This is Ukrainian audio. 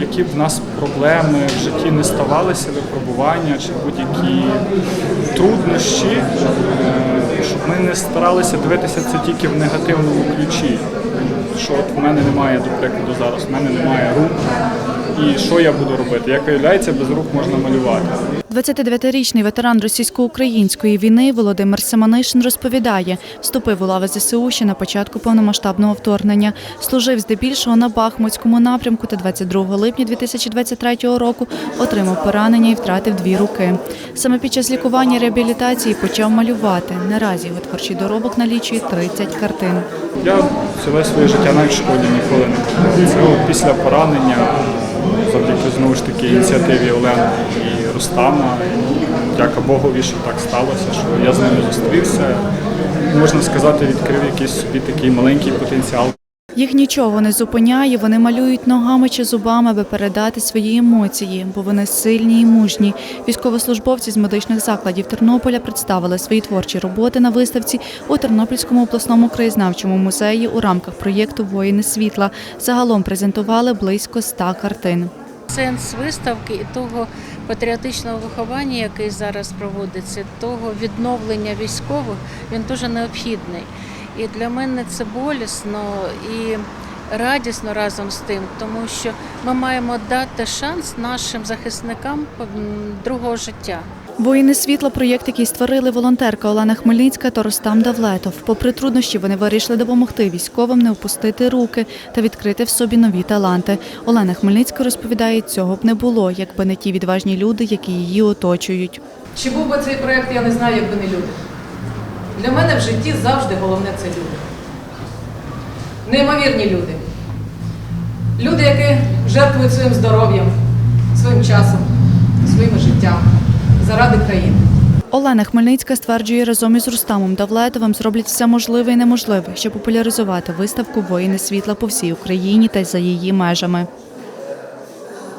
Які б в нас проблеми в житті не ставалися, випробування чи будь-які труднощі, е, щоб ми не старалися дивитися це тільки в негативному ключі. Що от в мене немає, до прикладу, зараз, в мене немає рук. І що я буду робити? Як виявляється, без рук можна малювати. 29-річний ветеран російсько-української війни Володимир Семенишин розповідає, вступив у лави ЗСУ ще на початку повномасштабного вторгнення. Служив здебільшого на Бахмутському напрямку та 22 липня 2023 року отримав поранення і втратив дві руки. Саме під час лікування і реабілітації почав малювати. Наразі його творчий доробок налічує 30 картин. Я ціле своє життя навіть в школі ніколи не. Це от після поранення, завдяки знову ж таки ініціативі Олени і Рустама. Дяка Богові, що так сталося, що я з ними зустрівся. Можна сказати, відкрив якийсь собі такий маленький потенціал. Їх нічого не зупиняє, вони малюють ногами чи зубами, аби передати свої емоції, бо вони сильні і мужні. Військовослужбовці з медичних закладів Тернополя представили свої творчі роботи на виставці у Тернопільському обласному краєзнавчому музеї у рамках проєкту Воїни світла. Загалом презентували близько ста картин. Сенс виставки і того патріотичного виховання, який зараз проводиться, того відновлення військових, він дуже необхідний. І для мене це болісно і радісно разом з тим, тому що ми маємо дати шанс нашим захисникам другого життя. Воїни світла проєкт, який створили волонтерка Олена Хмельницька та Ростам Давлетов. Попри труднощі, вони вирішили допомогти військовим не опустити руки та відкрити в собі нові таланти. Олена Хмельницька розповідає, цього б не було, якби не ті відважні люди, які її оточують. Чи був би цей проєкт, я не знаю, якби не люди. Для мене в житті завжди головне це люди. Неймовірні люди. Люди, які жертвують своїм здоров'ям, своїм часом, своїм життям заради країни. Олена Хмельницька стверджує, разом із Рустамом Давлетовим зроблять все можливе і неможливе, щоб популяризувати виставку Воїни світла по всій Україні та за її межами.